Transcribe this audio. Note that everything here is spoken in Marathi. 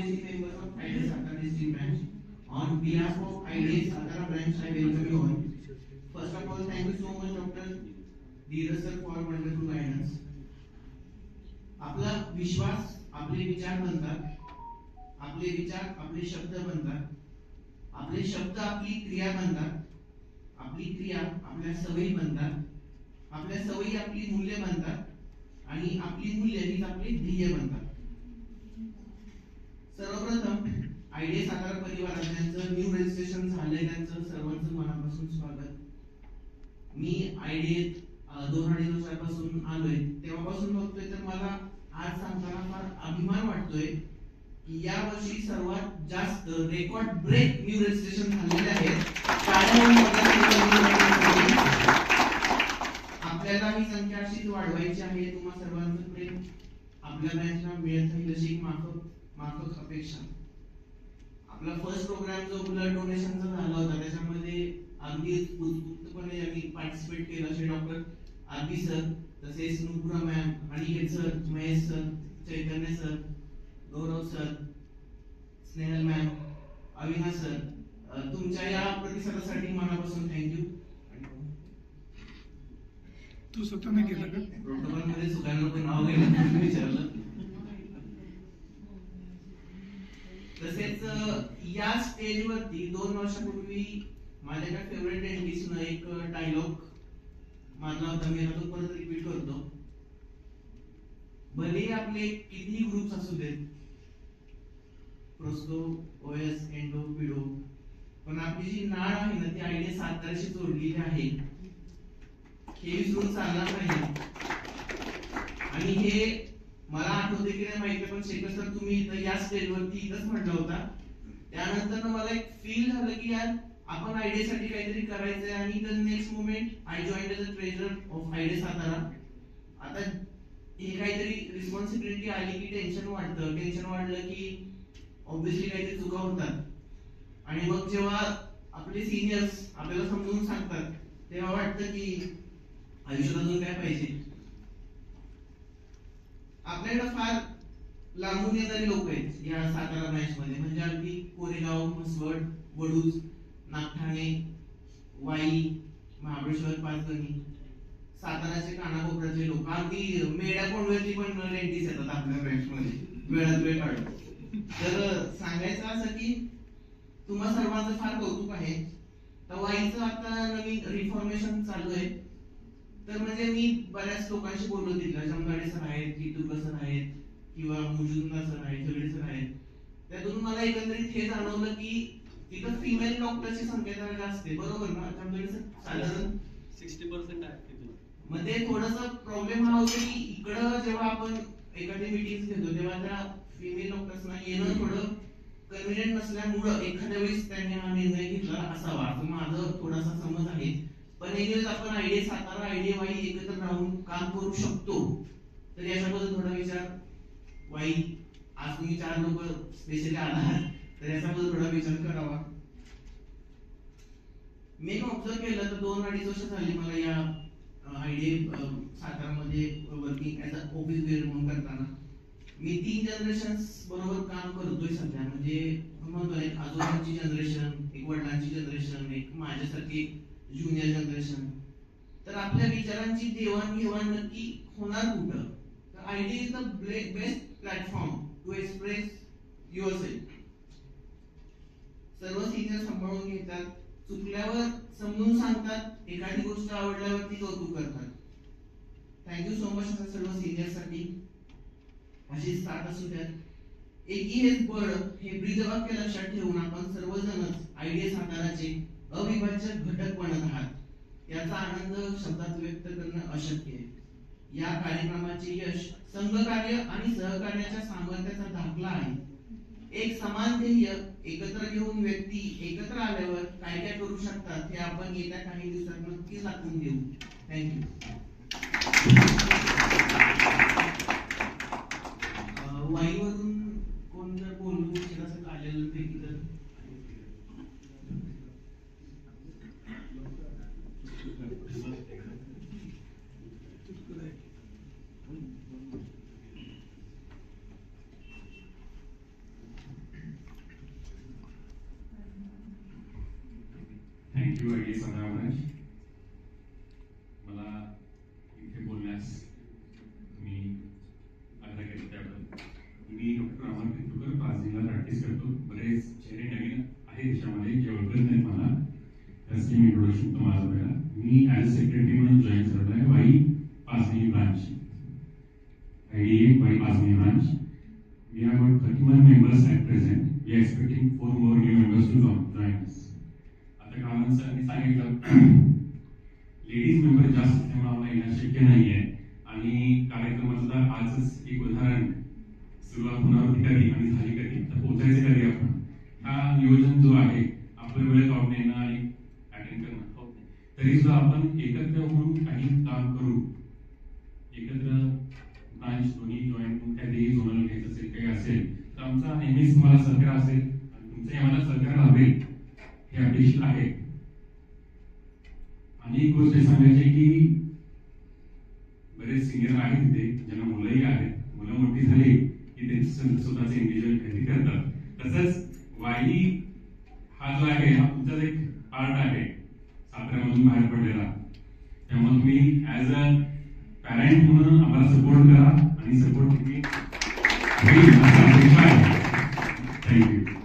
amazing members of IDES Satara district branch. On behalf of IDES Satara branch, I welcome you all. First of all, thank you so much, Dr. Dheeraj sir, for wonderful guidance. आपला विश्वास आपले विचार बनतात आपले विचार आपले शब्द बनतात आपले शब्द आपली क्रिया बनतात आपली क्रिया आपल्या सवयी बनतात आपल्या सवयी आपली मूल्य बनतात आणि आपली मूल्य हीच आपली ध्येय बनतात आयडिया सातारा परिवार त्यांचं न्यू रजिस्ट्रेशन झालंय त्यांचं सर्वांचं मनापासून स्वागत. मी आयडिया दोन अडीच वर्षापासून आलोय. तेव्हापासून बघतोय तर मला आज सांगताना फार अभिमान वाटतोय की या वर्षी सर्वात जास्त रेकॉर्ड ब्रेक न्यू रजिस्ट्रेशन झालेले आहेत. आपल्याला ही संख्या अशीच वाढवायची आहे. तुम्हा सर्वांचं प्रेम आपल्या बँकला मिळत राहील अशी माफक माफक अपेक्षा. आपला फर्स्ट प्रोग्राम जो ब्लड डोनेशनचा झाला होता त्याच्यामध्ये अगदी उत्स्फूर्तपणे यांनी पार्टिसिपेट केलं असे डॉक्टर आरबी सर तसेच Nupura ma'am Aniket sir Mahesh sir Chaitanya sir Gaurav sir Snehal ma'am Avinash sir तुमच्या या प्रतिसादासाठी मनापासून थँक्यू तू स्वतःने केलं का? प्रोटोकॉलमध्ये चुकायला नको नाव घ्यायला विचारलं तसेच त्या स्टेजवरती दोन वर्षापूर्वी माझ्या एका फेवरेट डेंटिस्टनं एक डायलॉग मारला होता मी तो परत रिपीट करतो. भले आपले किती ग्रुप्स असू देत प्रोस्को ओएस एंडो पिडो पण आपली जी नाळ आहे ना ती आयडिया साताराशी जोडलेली आहे. हे विसरून चालणार नाही. आणि हे मला आठवते की नाही माहिती पण शेखर सर तुम्ही इथं या स्टेजवरती इथंच म्हटलं होता. त्यानंतर मला एक फील झालं की यार आपण आयडिया साठी काहीतरी करायचंय आणि the next moment I join as a treasure of Idea Satara. आता हे काहीतरी रिस्पॉन्सिबिलिटी आली की टेन्शन वाढतं. टेन्शन वाढलं की ऑब्विसली काहीतरी चुका होतात. आणि मग जेव्हा आपले सिनियर्स आपल्याला समजून सांगतात तेव्हा वाटतं की आयुष्यात अजून काय पाहिजे? आपल्याकडे फार लांबून येणारी लोक आहेत या सातारा ब्रँच मध्ये. म्हणजे अगदी कोरेगाव म्हसवड वडूज नागठाणे वाई महाबळेश्वर पाचगणी साताराचे कानाकोपऱ्याचे लोक. अगदी मेढ्या कोंडव्याची पण रेंटीस येतात आपल्या ब्रँच मध्ये. वेळात वेळ काढून. तर सांगायचं असं की तुम्हा सर्वांचं फार कौतुक आहे. तर वाईचं आता नवीन रिफॉर्मेशन चालू आहे. तर म्हणजे मी बऱ्याच लोकांशी बोललो तिथल्या. जमगाडे सर आहेत किटुकर सर आहेत किंवा मुजुमदार सर आहेत झगडे सर आहेत त्यातून मला एकंदरीत हे जाणवलं की तिथं फिमेल डॉक्टरची संख्या जरा जास्त आहे. बरोबर ना? सर साधारण सिक्स्टी पर्सेंट आहे ते थोडस प्रॉब्लेम हा होतो की इकडं जेव्हा आपण एखादी मीटिंग घेतो तेव्हा त्या फिमेल डॉक्टर्सना येणं थोडं कन्व्हिनियंट नसल्यामुळं एखाद्या वेळेस त्यांनी हा निर्णय घेतला असावा. असं माझं थोडासा समज आहे. पण एक आपण आयडिया सातारा आयडिया वाई एकत्र राहून काम करू शकतो तर याच्याबद्दल थोडा विचार वाई आज तुम्ही चार लोक स्पेशली आणणार तर याच्यामध्ये थोडा विचार करावा. मी ऑब्झर्व केलं तर दोन अडीच वर्ष झाली मला या आयडिया सातारामध्ये working as a office bearer म्हणून करताना. मी तीन जनरेशन बरोबर काम करतोय सध्या. म्हणजे म्हणतो एक आजोबांची जनरेशन एक वडिलांची जनरेशन एक माझ्यासारखी ज्युनियर जनरेशन तर आपल्या विचारांची देवाणघेवाण नक्की होणार कुठं? The idea is the best platform to express your सर्व सिनियर सांभाळून घेतात. चुकल्यावर समजून सांगतात. एखादी गोष्ट आवडल्यावरती कौतुक करतात. थँक्यू सो मच सर्व सिनियरसाठी. अशी साथ असू द्यात एकी हेच बळ हे ब्रीदवाक्य लक्षात ठेवून आपण सर्वजणच आयडिया साताराचे अविभाज्य घटक बनत आहात. याचा आनंद शब्दात व्यक्त करणं अशक्य आहे. या कार्यक्रमाचे यश संघकार्य आणि सहकार्याच्या सामर्थ्याचा दाखला आहे. एक समान ध्येय एकत्र घेऊन व्यक्ती एकत्र आल्यावर काय काय करू शकतात हे आपण येत्या काही दिवसात नक्कीच दाखवून देऊ thank you you I S branch मला इथे बोलण्यास मी आग्रह केला त्याबद्दल. मी डॉक्टर अमर पाच पाचवीला प्रॅक्टिस करतो. बरेच चेहरे नवीन आहे देशामध्ये जे ओळखत नाही मला. त्यासाठी मी इंट्रोडक्शन तुम्हाला मिळाला मी ॲज सेक्रेटरी म्हणून जॉईन करत आहे वाई पाचवी branch I D A Wai पाचवी branch We have about 31 members at present. We are expecting four more new members to join. join us. कामन सरांनी सांगितलं लेडीज मेंबर जास्त असल्यामुळे आम्हाला येणं शक्य नाही आहे आणि कार्यक्रमाचं आजच एक उदाहरण सुरुवात होणार होती कधी आणि झाली कधी. तर पोचायचं कधी आपण? हा नियोजन जो आहे आपल्या वेळेत ऑफ येणं आणि अटेंड करणं हो. तरी सुद्धा आपण एकत्र होऊन काही काम करू. एकत्र ब्रांच दोन्ही जॉईन करून काहीतरी झोनल घ्यायचं असेल काही असेल तर आमचा नेहमीच तुम्हाला सहकार असेल आणि तुमचंही आम्हाला सहकार लाभेल ट्रॅडिशन आहे. आणि एक गोष्ट सांगायची की बरेच सिनियर आहेत तिथे ज्यांना मुलंही आहेत मुलं मोठी झाली की ते स्वतःचे इंडिव्हिज्युअल खरेदी करतात. तसंच वाई हा जो आहे हा तुमचाच एक पार्ट आहे साताऱ्यामधून बाहेर पडलेला. त्यामुळे तुम्ही ऍज अ पॅरेंट म्हणून आम्हाला सपोर्ट करा आणि सपोर्ट तुम्ही थँक्यू